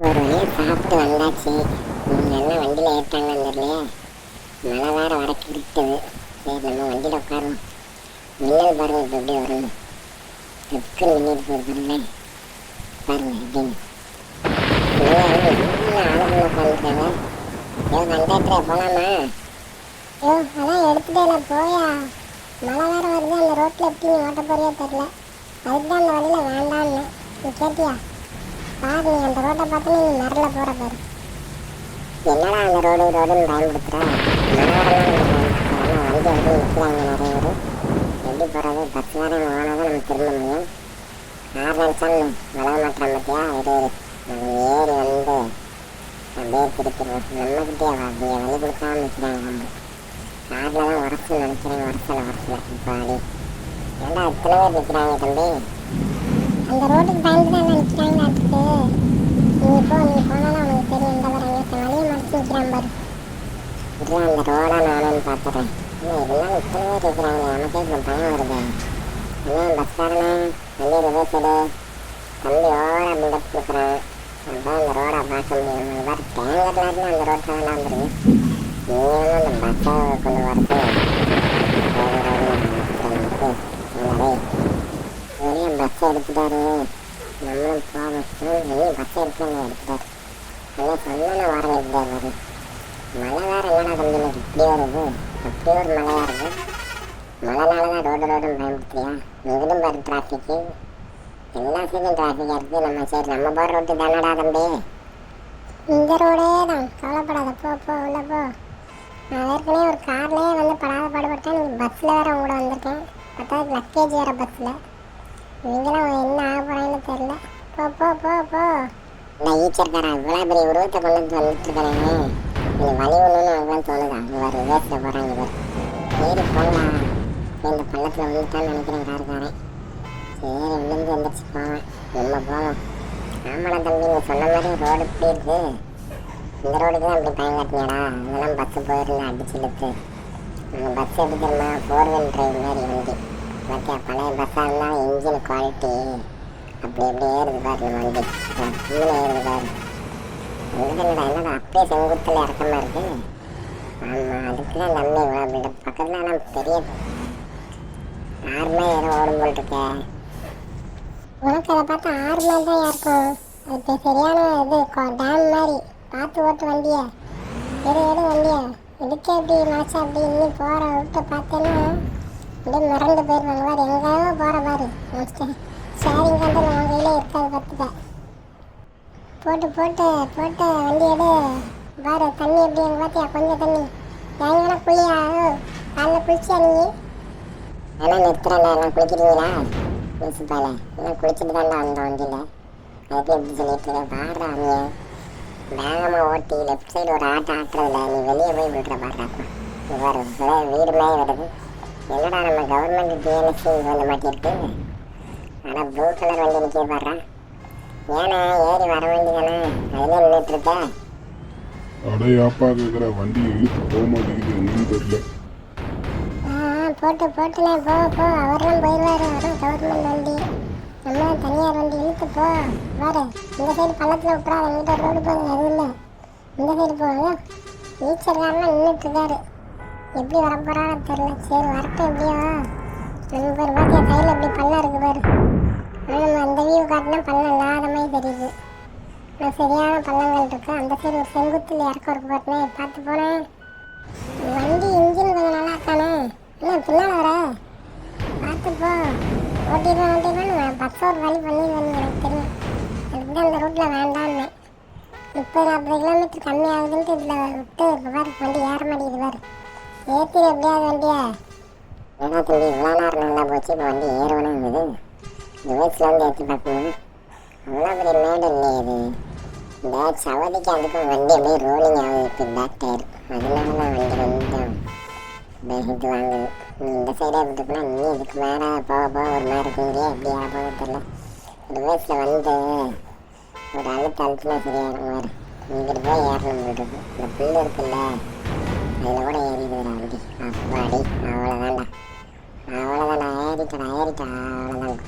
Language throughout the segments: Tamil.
ஒரு சாப்பிட்டு வந்தாச்சு. இவங்க எல்லாம் வண்டியில் ஏற்றாங்க தெரியலையே. மழை வேற வர கிருட்டுது சரி நம்ம வண்டியில் உட்காரோம் மின்னல் பாருங்க இப்போ எப்படி வரும் டக்குன்னு மின்னல் போகுது பாருங்க பாருங்க எப்படின்னு ஆளுக்குள்ள உட்காந்துருக்காங்க. ஏ கண்டக்டரே போகலாமா ஐயோ அதான் எடுத்துட்டேல போயா. மழை வேற வருது அந்த ரோட்டில் எப்படி நீ ஓட்ட போறியோ தெரில அதுக்கு தான் அந்த வழியில் வேண்டான்னு. நீ கேட்டியா? பாரு அந்த ரோட்டை பார்த்து நீ மரல போகிற பாரு. என்னடா அந்த ரோடு ரோடுன்னு பயன்படுத்துகிறேன் வண்டி வந்து நிற்கிறாங்க நிறைய பேர். எப்படி போகிறது பஸ் வேற தான் நம்ம திரும்ப முடியும். ஆறு நினச்சாலும் வளர மாட்டேன் பற்றியா இரு இரு. நம்ம ஏறி வந்து அப்படியே திருப்பிடுவோம் நம்மக்கிட்டே அப்படியே வழி கொடுக்காம நிற்கிறாங்க நம்ம. காரில் தான் உரசல் நினைக்கிறேன் உரசல உரசல. இப்போ அடி. ஏன்டா இத்தனை பேர் நிற்கிறாங்க தம்பி? அந்த ரோட்டுக்கு பயந்து தான் நிற்கிறாங்க அடுத்து நீ போ நீ போனாலும் அவனுக்கு தெரியும். எந்த வரையும் தலையை மறைச்சு நிற்கிறான் பாரு. இல்லை அந்த ரோடாக நானும் பார்த்துறேன் இல்லை இருந்தாலும் இத்தனை பேர் நமக்கே இப்போ பயம் வருது. என்ன பஸ்காரனே வண்டி ரிவர்ஸ் எடு தம்பி ஓவரா பில்டப் கொடுக்குறேன். அதான் அந்த ரோடை பார்க்க முடியும். இது மாதிரி டேங்கர்லாம் அந்த ரோட்டில் வேணாம் தெரியும். நீங்களும் அந்த பஸ்ஸை கொண்டு வரது. நிறைய பச்சை எடுத்துட்டாரு நம்மளும் போவோம். வெளியே பஸ் எடுத்துட்டாங்க எடுத்துட்டாரு நல்லா சொன்னா வர எடுத்தாரு மழை வேற என்னடா தம்பி. இப்படி வருது. அப்படி ஒரு மழையா இருக்கு மழைனால தான் ரோடு ரோடும் பயன்படுத்தியா எதிலும் பாரு டிராஃபிக்கு எல்லா சைடும் டிராஃபிக்காக இருக்குது நம்ம சரி நம்ம போகிற ரோட்டு தானடா தம்பி. இந்த ரோடே தான். கவலைப்படாத. போ போ உள்ள போ. நான் ஏற்கனவே ஒரு கார்லேயே வந்து படாத பாடுபட்டேன். நீ பஸ்ஸில் வேறு உங்க கூட வந்திருக்கேன். பத்தாவது லக்கேஜ் வேறு பஸ்ஸில் நீங்களாம் என்ன ஆக போகிறாங்கன்னு தெரில போ போ போ போ. இந்த ஈச்சர்காரா இவ்வளோ பெரிய உருவத்தை கொண்டு சொல்லிட்டு இருக்கிறேன் நீ இது வழி ஒன்றுன்னு அவங்களாம் தோணுதா? இவர் ரிவர்ஸில் போகிறாங்க இவர். சரி போகலாம் இந்த பள்ளத்தில் விழுந்துட்டான்னு நினைக்கிறேன் காருக்காரன் சரி விழுந்து வந்துருச்சு போவேன் நம்ம போவோம் ஆமாடா தம்பி நீ சொன்ன மாதிரி ரோடு இப்படி இருக்கு. இந்த ரோடுக்கு தான் இப்படி பயங்காட்டினியாடா இதெல்லாம் பஸ்ஸு போயிடல அடிச்சு இழுத்து. அந்த பஸ் எப்படி ஃபோர் வீல் ட்ரைவ் மாதிரி வண்டி பார்த்தியா பழைய பஸ்ஸாலாம் இன்ஜின் குவாலிட்டி அப்படி எப்படி ஏறுது பாரு நம்ம வண்டி கீழே ஏறுது பாரு. என்னடா என்னடா அப்படியே செங்குத்தில் இறக்கமா இருக்கு. ஆமாம் அதுக்குலாம் நம்பி இவ்வளோ பில்டப் பக்கத்தில் ஆனால் பெரிய யாருமே ஏதோ ஓடும் போல் இருக்கே. உனக்கு அதை பார்த்தா ஆறு மேல் தான் இருக்கும் அது சரியான இது டேம் மாதிரி. பார்த்து ஓட்டு வண்டியை. எடு எடு வண்டியை. இதுக்கே அப்படி மாச்சா அப்படி? இன்னும் போகிற விட்டு பார்த்தேன்னா அப்படியே மறந்து போயிருவாங்க பாரு எங்கேயோ போகிற பாரு ஷேரிங் வந்து நம்ம கையிலே இருக்காது பார்த்துக்க. போட்டு போட்டு போட்டு வண்டி எடு. பாரு தண்ணி எப்படி எங்க பார்த்தியா? கொஞ்சம் தண்ணி. எங்கன்னா குளியா? காலைல குளிச்சியா நீ? ஆனால் நிறுத்துறேன்டா. எல்லாம் குளிக்கிறீங்களா? முனிசிபால எல்லாம் குளிச்சுட்டு தான்டா வந்தோம் வண்டியில். அதுக்கு எப்படி சொல்லிட்டு இருக்கேன் பாடுறா நீ வேகமாக ஓட்டி லெஃப்ட் சைடு ஒரு ஆட்டம் ஆட்டுறதுல. நீ வெளியே போய் விடுற பாடுறாப்பா இவ்வாறு பாரு வீடு மாதிரி வருது. என்னடா நம்ம கவர்மெண்ட் டிஎன்எஸ்சி வந்து மாட்டிருக்கு ஆனால் ப்ளூ கலர் வண்டி நிற்க பாடுறா ஏன்னா ஏறி வர வேண்டியதானே அதிலே நின்றுட்டு இருக்கேன் அடையாப்பா கேட்குற வண்டி இழுத்து போக மாட்டேங்குது என்னன்னு தெரியல. போட்டு போட்டுனே போ போ. அவரெல்லாம் போயிடுவாரு வரும் கவர்மெண்ட் வண்டி. நம்ம தனியார் வண்டி இழுத்து போ. பாரு இந்த சைடு பள்ளத்தில் விட்டுறாரு எங்கிட்ட ரோடு போகுது அது இல்லை. இந்த சைடு போங்க நீச்சல்காரெலாம் நின்றுட்டு இருக்காரு. எப்படி வர போறான்னு தெரியல. சரி வரட்டும் எப்படியோ. நம்ம பேர் பாத்தியா சைடில் எப்படி பள்ளம் இருக்கு பாரு. ஆனால் நம்ம அந்த வியூ காட்டினா பள்ளம் இல்லாத மாதிரி தெரியுது. நான் சரியான பள்ளங்கள் இருக்கு. அந்த சைடு ஒரு செங்குத்தில் இறக்க இருக்கு பாட்டினே பார்த்து போனேன் வண்டி இன்ஜின் கொஞ்சம் நல்லா இருக்கானே இல்லை பின்னால் வர? பார்த்து போ. ஓட்டிடுவேன் ஓட்டிடுவேன் பஸ் ஒரு வழி பண்ணிடுவேன் எனக்கு தெரியும். அதுக்கு தான் அந்த ரூட்டில் வேண்டான்னு முப்பது நாற்பது கிலோமீட்டர் கம்மியாகுதுன்ட்டு இதில் விட்டு இப்போ பாரு வண்டி ஏற மாட்டேங்குது பாரு. ஏற்றிடு எப்படியாவது வண்டியா? ஏன்னா தம்பி இவ்வளோ நேரம் நல்லா போச்சு. இப்போ வண்டி ஏறவனும் இருந்தது இந்த வயசுலேருந்து ஏற்றி பார்க்கணும் அவ்வளோ பெரிய மேடு இல்லையே இது. இந்த சவதிக்கு அதுக்கும் வண்டி அப்படியே ரோலிங் ஆகுது இப்போ பேக் டயர் அதனால தான் வண்டி கொஞ்சம் இது வாங்குது. நீ இந்த சைடே விட்டுப்புனா நீ இதுக்கு மேலே போக போக ஒரு மாதிரி இருக்குங்கிறியே எப்படி ஆகும் போக தெரியல. ரிவர்ஸில் வந்து ஒரு அழுத்த அழுத்தினா இருக்கும் வேறு. இங்கிட்டு போய் ஏறணும் விட்டுருக்கு இந்த புல் இருக்குல்ல. அதில் கூட ஏறிடுதுடா வண்டி அப்பாடி அவ்வளோதான்டா அவ்வளோதான்டா ஏறிட்டடா ஏறிட்டா அவ்வளோதான்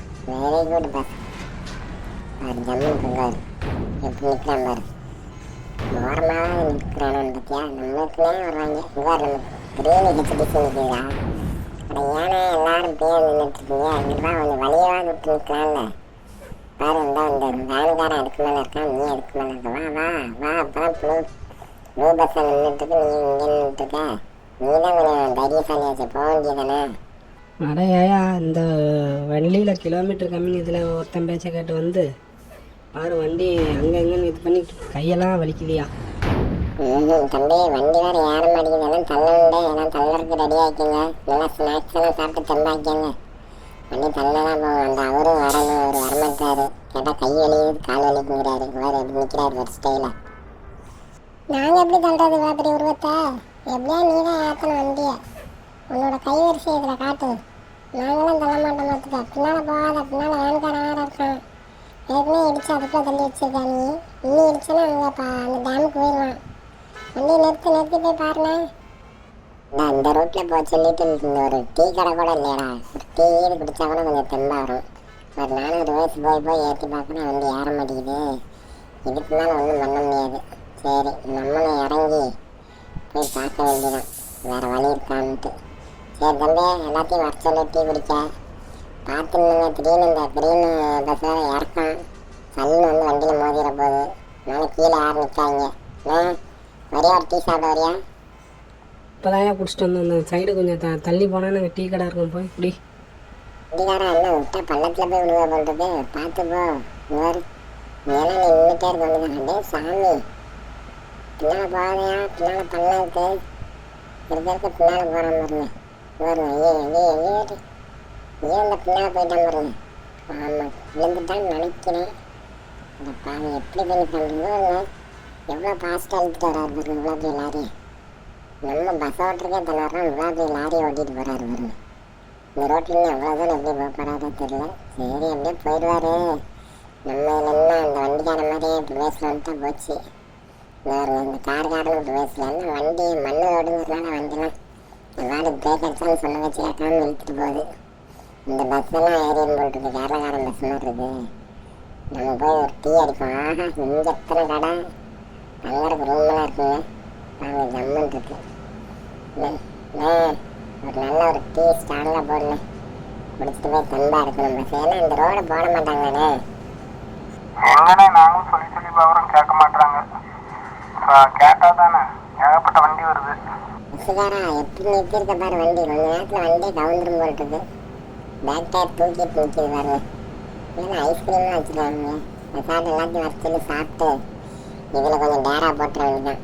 வெரி குட் பஸ் அது ஜம்முன்னு பொங்காரு எப்படி நிற்கிறான் பாரு. ஓரமாக நிற்கிறானு பார்த்தியா நம்மளுக்குனே வருவாங்க. இவ்வாறு நம்ம கிரீனி ஹெச்டிசி நிற்கிறா அட ஏன்னா எல்லாரும் பேர் நின்றுட்டுருக்கீங்க இங்கிட்டு கொஞ்சம் வழியாக விட்டு நிற்கலாம்ல பாரு இந்த இந்த வேனுக்காரன் அதுக்கு மேலே இருக்கான் நீ அதுக்கு மேலே இருக்க. வா வா வா அப்பதான் ப்ளூ ப்ளூ பஸ்ஸில் நின்றுட்டுருக்கு நீ இங்கே நின்றுட்டுருக்க நீ தான் கொஞ்சம் தைரியசாலியாச்சு போக வேண்டியதானே அட ஏயா இந்த வண்டியில் கிலோமீட்டர் கம்மி இதில் ஒருத்தன் பேச்சை கேட்டு வந்து பாரு வண்டி அங்கே இங்கேன்னு இது பண்ணி கையெல்லாம் வலிக்குதியா. தம்பி வண்டி வேறு ஏற மாட்டேங்குது எல்லாம் தள்ளணுண்டே எல்லாம் தள்ளறதுக்கு ரெடி ஆக்கிங்க. நல்லா ஸ்நாக்ஸ் எல்லாம் சாப்பிட்டு தெம்பாக்கிங்க வண்டி தள்ள தான் போகும் அந்த அவரும் வரணும். அவர் வரமாட்டாரு. கேட்டால் கை வலிக்குது கால் வலிக்குங்கிறாரு. வேறு நிற்கிறாரு ஒரு ஸ்டைலாக நாங்கள் எப்படி தள்ளுறது பாத்திரி உருவத்தை? எப்படியா நீ தான் ஏற்றணும் வண்டியை? உன்னோட கைவரிசை இதில் காட்டு. நாங்களும் தள்ள மாட்டோம் பார்த்துக்க பின்னால் போகாத பின்னால் வேன்காரன் வேற இருக்கான். ஏற்கனவே இடிச்சு அதுக்குள்ள தள்ளி வச்சிருக்கா நீ. இன்னும் இடிச்சுன்னா அங்கே பா அந்த டேமுக்கு போயிடுவான் வண்டியை நிறுத்தி நிறுத்தி போய் பாருண்ணா. நான் இந்த ரூட்டில் போக சொல்லிட்டு இந்த ஒரு டீ கடை கூட இல்லையடா. ஒரு டீ இது குடித்தா கூட கொஞ்சம் தெம்பாக வரும். ஒரு நானூறு வயசு போய் போய் ஏற்றி பார்க்கணும் வண்டி ஏற மாட்டேங்குது. இதுக்கு மேலே ஒன்றும் பண்ண முடியாது. சரி நம்மளும் இறங்கி போய் பார்க்க வேண்டியதான் வேறு வழி இருக்கான்ட்டு. சரி தம்பி எல்லாத்தையும் வர சொல்லி டீ குடிக்க. பார்த்து நில்லுங்க திடீர்னு இந்த திடீர்னு பஸ் வேறு இறக்கம் சல்லுன்னு வந்து வண்டியில் மோதிட போகுது நானும் கீழே யாரும் நிற்காங்க வரியா ஒரு டீ சாப்பிட வரியா? இப்போ தான் குடிச்சிட்டு வந்து அந்த சைடு கொஞ்சம் த தள்ளி போனால் நாங்கள் டீ கடை இருக்கும். போய் குடி. குடிகாரா என்ன விட்டா பள்ளத்துல போய் விழுவ பண்றது பார்த்து போ இவர் மேலே நின்றுட்டே இருக்க வேண்டியதான் அடே சாமி. பின்னால் போகாதையா பின்னால் பள்ளம் இருக்கு. இருக்க பின்னால் போகிற பாருங்க வரும் ஐயோ ஐயோ ஐயோ ஏன் இந்த பின்னால் போயிட்டான் பாருங்க ஆமாம் விழுந்துட்டான்னு நினைக்கிறேன். இந்த பாதை எப்படி பண்ணி பண்ணுறதோ எவ்வளோ ஃபாஸ்ட்டாக இழுத்துட்டு வராரு பாருங்க இவ்வளோ பெரிய லாரி நம்ம பஸ் ஓட்டுறதே தன்னாரம் இவ்வளோ பெரிய லாரி ஓட்டிட்டு போகிறாரு பாருங்க இந்த ரோட்டில் எவ்வளோதான் எப்படி போக போகிறாரோ தெரியல. சரி அப்படியே போயிடுவார். நம்ம இல்லைன்னா அந்த வண்டிக்கார மாதிரியே இப்போ பேசலான்ட்டு போச்சு. வேறு எந்த கார்காரனும் இப்போ வண்டி மண்ணு ஓடுங்கிறதுனால வண்டிலாம் எவ்வாறு பிரேக் அடிச்சாலும் சொல்ல வச்சு கேட்காம இழுத்துட்டு போகுது. இந்த பஸ்ஸெல்லாம் ஏறியும் போட்டுருக்கு கேரளக்காரன் பஸ் மாதிரி இருக்கு. நம்ம போய் ஒரு டீ அடிப்போம். ஆஹா இங்கே எத்தனை கடை? தங்கறதுக்கு ரூம்லாம் இருக்குங்க. நாங்கள் ஜம்முன் இருக்கு. ஒரு நல்ல ஒரு டீ ஸ்டாண்டில் போடணும் குடிச்சிட்டு போய் தம்பா இருக்கணும் பஸ் ஏன்னா இந்த ரோடு போட மாட்டாங்கண்ணே எங்கண்ணே நாங்களும் சொல்லி சொல்லி பார்க்குறோம் கேட்க மாட்டேன் மாட்டாங்க கேட்டா தானே. ஏகப்பட்ட வண்டி வருது. பஸ்ஸுக்காரா எப்படி நிறுத்திருக்க பாரு வண்டி. கொஞ்ச நேரத்தில் வண்டியை கவுந்துரும் போட்டுருக்கு பேக் டயர் தூக்கிட்டு நிற்கிது பாருங்க இல்லைன்னா ஐஸ்கிரீம்லாம் வச்சுருக்காங்க சாப்பிட்டு எல்லாத்தையும் வச்சு சாப்பிட்டு இதில் கொஞ்சம் டேரா போட்டுற வேண்டியதான்